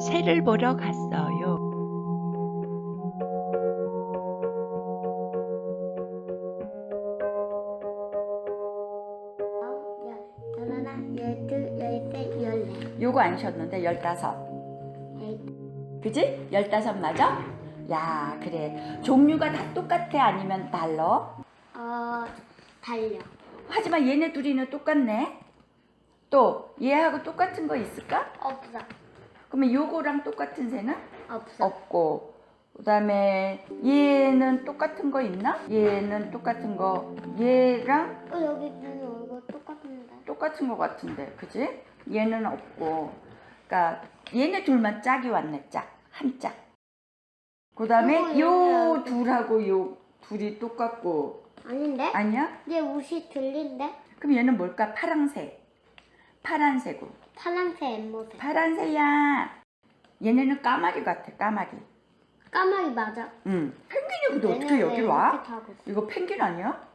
새를 보러 갔어요. 하나, 열둘, 열셋, 열넷. 요거 안 쉬었는데 열다섯. 그지? 열다섯 맞아? 야 그래. 종류가 다 똑같아 아니면 달러? 어, 달려. 하지만 얘네 둘이는 똑같네. 또 얘하고 똑같은 거 있을까? 없어. 그러면 요거랑 똑같은 새는 없어. 없고 그다음에 얘는 똑같은 거 있나? 얘는 똑같은 거 얘랑 어, 여기 있는 얼굴 똑같은데. 똑같은 거 같은데 그지? 얘는 없고 그러니까 얘네 둘만 짝이 왔네 짝한 짝. 그다음에 이거 요 둘하고 요 둘이 똑같고 아닌데? 아니야? 얘 옷이 들린데? 그럼 얘는 뭘까? 파랑새. 파란새고. 파란색 앵무새. 파란새야. 얘네는 까마귀 같아 까마귀. 까마귀 맞아. 응. 펭귄이 근데 어떻게 얘는 여기 왜 와? 이렇게 타고 있어? 이거 펭귄 아니야?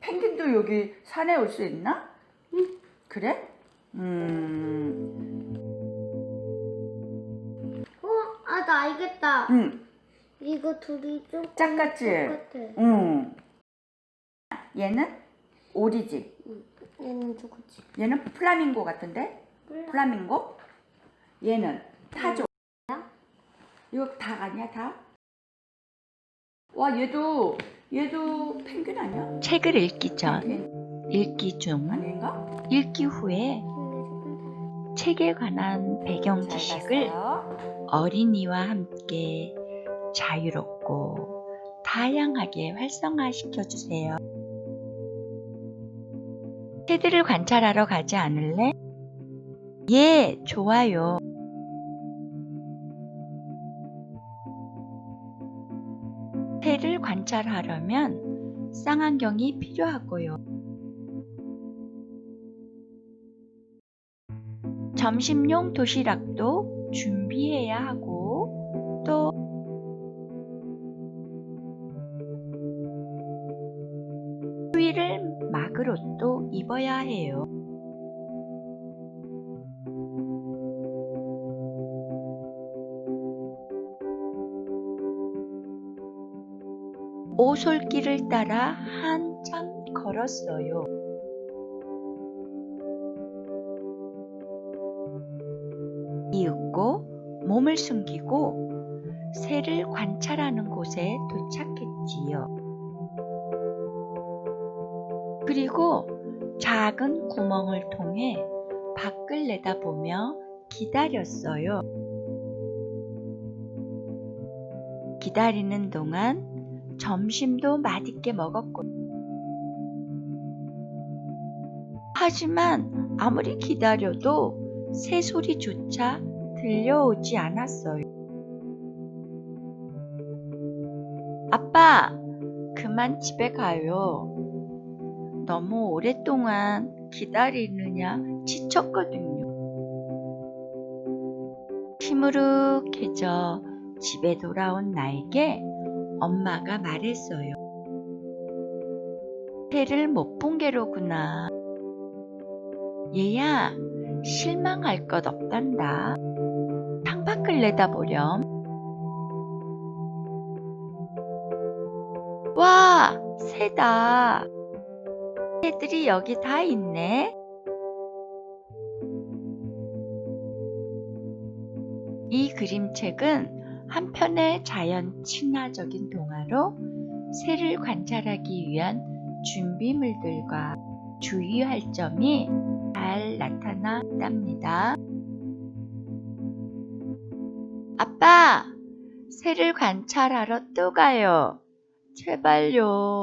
펭귄도 여기 산에 올 수 있나? 응. 그래? 음, 어, 아, 나 알겠다. 응, 이거 둘이 좀 짝같지? 똑같아. 응. 얘는 오리지. 얘는 누구지? 얘는 플라밍고 같은데? 몰라. 플라밍고? 얘는 타조. 이거 닭 아니야, 닭? 와, 얘도, 얘도 펭귄 아니야? 책을 읽기 전, 읽기 중, 아닌가? 읽기 후에 책에 관한 배경 잘 지식을. 어린이와 함께 자유롭고 다양하게 활성화시켜 주세요. 새들을 관찰하러 가지 않을래? 예, 좋아요. 새를 관찰하려면 쌍안경이 필요하고요. 점심용 도시락도 준비해야 하고 추위를 막을 옷도 입어야 해요. 오솔길을 따라 한참 걸었어요. 이윽고 몸을 숨기고 새를 관찰하는 곳에 도착했지요. 그리고 작은 구멍을 통해 밖을 내다보며 기다렸어요. 기다리는 동안 점심도 맛있게 먹었고 하지만 아무리 기다려도 새 소리조차 들려오지 않았어요. 아빠, 그만 집에 가요. 너무 오랫동안 기다리느냐 지쳤거든요. 시무룩해져 집에 돌아온 나에게 엄마가 말했어요. 새를 못 본 게로구나. 얘야, 실망할 것 없단다. 창밖을 내다보렴. 와, 새다. 새들이 여기 다 있네. 이 그림책은 한편의 자연 친화적인 동화로 새를 관찰하기 위한 준비물들과 주의할 점이 잘 나타나 있답니다. 아빠, 새를 관찰하러 또 가요. 제발요.